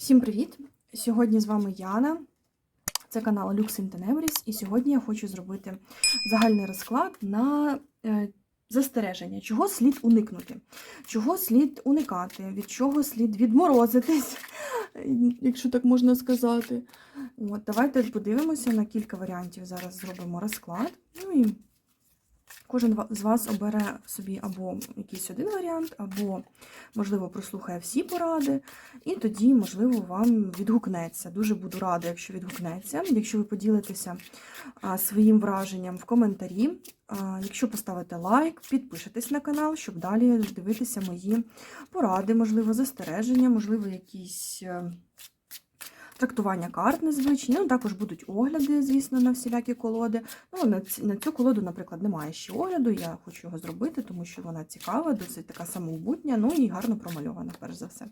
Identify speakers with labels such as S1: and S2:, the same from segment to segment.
S1: Всім привіт! Сьогодні з вами Яна. Це канал Lux in і сьогодні я хочу зробити загальний розклад на е, застереження, чого слід уникнути, чого слід уникати, від чого слід відморозитись, якщо так можна сказати. От, давайте подивимося на кілька варіантів. Зараз зробимо розклад. Ну і Кожен з вас обере собі або якийсь один варіант, або, можливо, прослухає всі поради, і тоді, можливо, вам відгукнеться. Дуже буду рада, якщо відгукнеться. Якщо ви поділитеся своїм враженням в коментарі, якщо поставите лайк, підпишетесь на канал, щоб далі дивитися мої поради, можливо, застереження, можливо, якісь. Трактування карт незвичні, ну також будуть огляди, звісно, на всілякі колоди. Ну, на цю колоду, наприклад, немає ще огляду. Я хочу його зробити, тому що вона цікава, досить така самобутня, ну і гарно промальована, перш за все.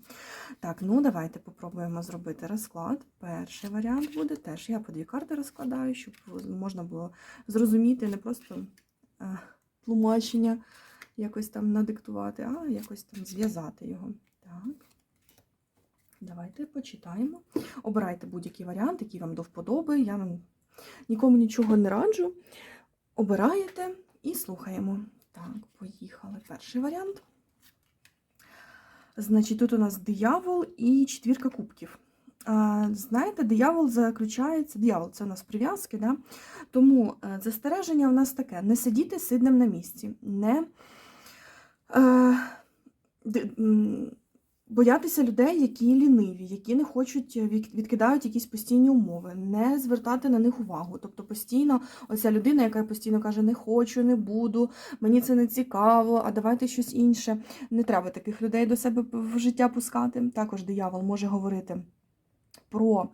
S1: Так, ну давайте попробуємо зробити розклад. Перший варіант буде теж. Я по дві карти розкладаю, щоб можна було зрозуміти, не просто е, тлумачення якось там надиктувати, а якось там зв'язати його. Так. Давайте почитаємо. Обирайте будь-який варіант, який вам до вподоби. Я вам нікому нічого не раджу. Обираєте і слухаємо. Так, поїхали. Перший варіант. Значить, тут у нас диявол і четвірка кубків. Знаєте, диявол заключається, диявол це у нас прив'язки, да? тому е, застереження у нас таке: не сидіти сиднем на місці, не е, боятися людей, які ліниві, які не хочуть е, відкидають якісь постійні умови, не звертати на них увагу. Тобто постійно, оця людина, яка постійно каже, не хочу, не буду, мені це не цікаво, а давайте щось інше. Не треба таких людей до себе в життя пускати. Також диявол може говорити про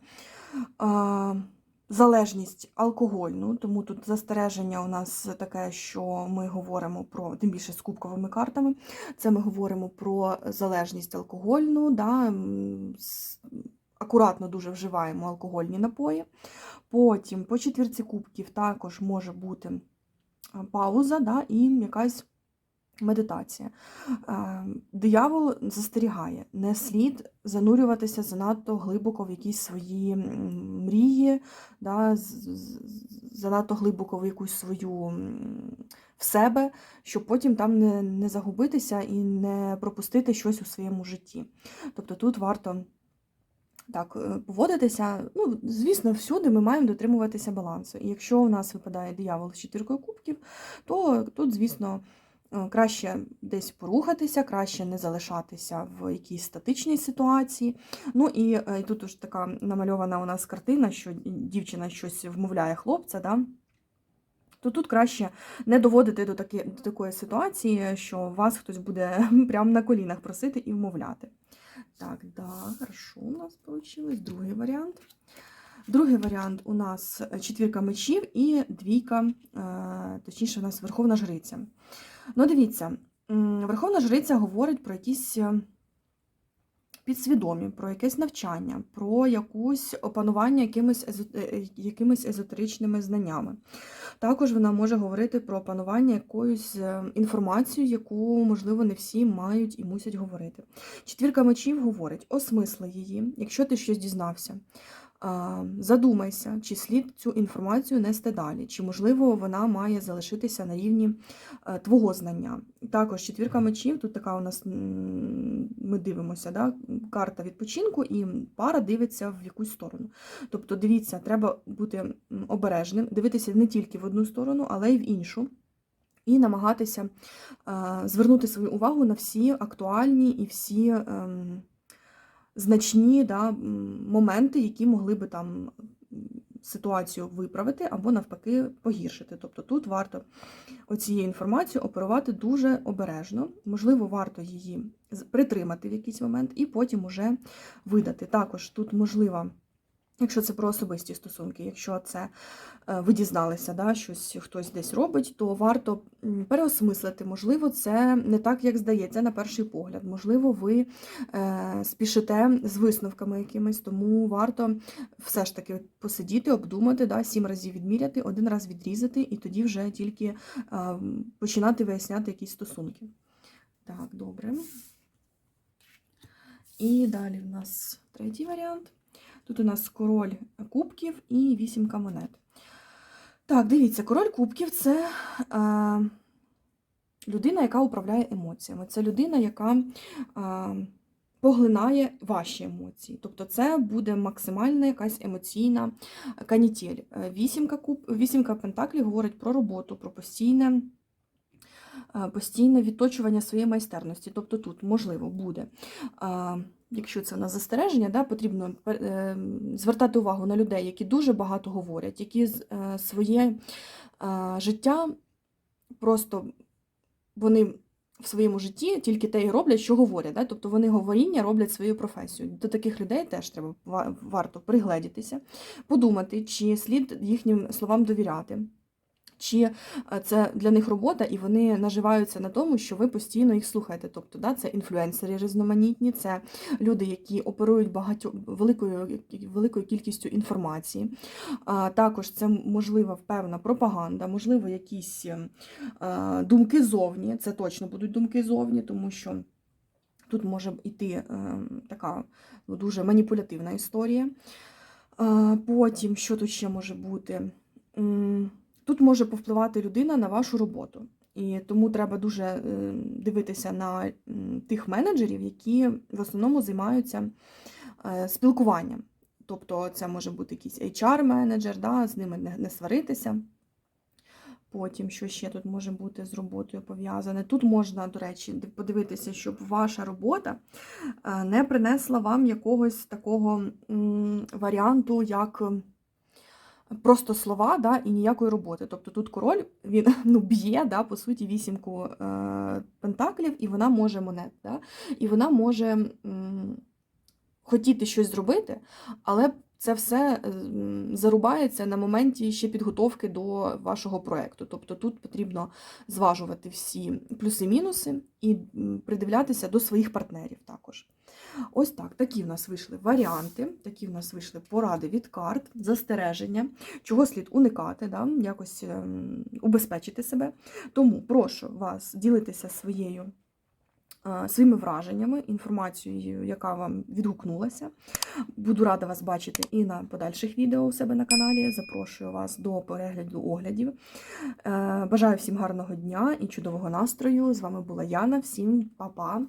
S1: залежність алкогольну, тому тут застереження у нас таке, що ми говоримо про, тим більше з кубковими картами, це ми говоримо про залежність алкогольну, да, акуратно дуже вживаємо алкогольні напої. Потім по четвірці кубків також може бути пауза да, і якась медитація. Е, Диявол застерігає, не слід занурюватися занадто глибоко в якісь свої мрії, да, занадто глибоко в якусь свою в себе, щоб потім там не, не загубитися і не пропустити щось у своєму житті. Тобто тут варто так е, поводитися. Ну, звісно, всюди ми маємо дотримуватися балансу. І якщо у нас випадає диявол з четвіркою кубків, то тут, звісно, краще десь порухатися, краще не залишатися в якійсь статичній ситуації. Ну і, е, тут уж така намальована у нас картина, що дівчина щось вмовляє хлопця. Да? То тут краще не доводити до, таки, до такої ситуації, що вас хтось буде прямо на колінах просити і вмовляти. Так, да, хорошо, у нас вийшло. Другий варіант. Другий варіант у нас е, четвірка мечів і двійка, е, точніше, у нас Верховна Жриця. Ну, дивіться, Верховна Жриця говорить про якісь е, підсвідомі, про якесь навчання, про якусь опанування якимись, якимись езотеричними знаннями. Також вона може говорити про опанування якоюсь інформацією, яку, можливо, не всі мають і мусять говорити. Четвірка мечів говорить, осмисли її, якщо ти щось дізнався. Задумайся, чи слід цю інформацію нести далі, чи можливо вона має залишитися на рівні е, твого знання. Також четвірка мечів, тут така у нас ми дивимося, да, карта відпочинку, і пара дивиться в якусь сторону. Тобто, дивіться, треба бути обережним, дивитися не тільки в одну сторону, але й в іншу. І намагатися е, звернути свою увагу на всі актуальні і всі ем, значні да, моменти, які могли би там ситуацію виправити або навпаки погіршити. Тобто тут варто оцією інформацією оперувати дуже обережно. Можливо, варто її притримати в якийсь момент і потім уже видати. Також тут можлива. Якщо це про особисті стосунки, якщо це е, ви дізналися, да, щось хтось десь робить, то варто переосмислити. Можливо, це не так, як здається на перший погляд. Можливо, ви е, спішите з висновками якимись, тому варто все ж таки посидіти, обдумати, да, сім разів відміряти, один раз відрізати, і тоді вже тільки е, починати виясняти якісь стосунки. Так, добре. І далі в нас третій варіант. Тут у нас король кубків і вісімка монет. Так, дивіться, король кубків це е, людина, яка управляє емоціями. Це людина, яка е, поглинає ваші емоції. Тобто це буде максимальна якась емоційна канітель. Вісімка, куб, вісімка пентаклів говорить про роботу, про постійне. Постійне відточування своєї майстерності. Тобто тут, можливо, буде, якщо це на застереження, да, потрібно е, звертати увагу на людей, які дуже багато говорять, які е, своє життя просто вони в своєму житті тільки те і роблять, що говорять. Да? Тобто вони говоріння роблять свою професію. До таких людей теж треба варто пригледітися, подумати, чи слід їхнім словам довіряти. Чи е, це для них робота, і вони наживаються на тому, що ви постійно їх слухаєте. Тобто, да, це інфлюенсери різноманітні, це люди, які оперують багатьо великою, великою кількістю інформації. А, також це можлива певна пропаганда, можливо, якісь е, е, думки зовні. Це точно будуть думки зовні, тому що тут може йти е, така ну, дуже маніпулятивна історія. А, потім, що тут ще може бути? Тут може повпливати людина на вашу роботу. І тому треба дуже е, дивитися на тих менеджерів, які в основному займаються е, спілкуванням. Тобто це може бути якийсь HR-менеджер, да, з ними не, не сваритися. Потім, що ще тут може бути з роботою пов'язане. Тут можна, до речі, подивитися, щоб ваша робота е, не принесла вам якогось такого варіанту, як просто слова да, і ніякої роботи. Тобто тут король він ну, б'є, да, по суті, вісімку е, пентаклів, і вона може монет. Да, і вона може хотіти щось зробити, але це все е, зарубається на моменті ще підготовки до вашого проєкту. Тобто тут потрібно зважувати всі плюси-мінуси і придивлятися до своїх партнерів також. Ось так, такі в нас вийшли варіанти, такі в нас вийшли поради від карт, застереження, чого слід уникати, да, якось ем, убезпечити себе. Тому прошу вас ділитися своєю. Е, Своїми враженнями, інформацією, яка вам відгукнулася. Буду рада вас бачити і на подальших відео у себе на каналі. Запрошую вас до перегляду оглядів. Е, Бажаю всім гарного дня і чудового настрою. З вами була Яна. Всім па-па!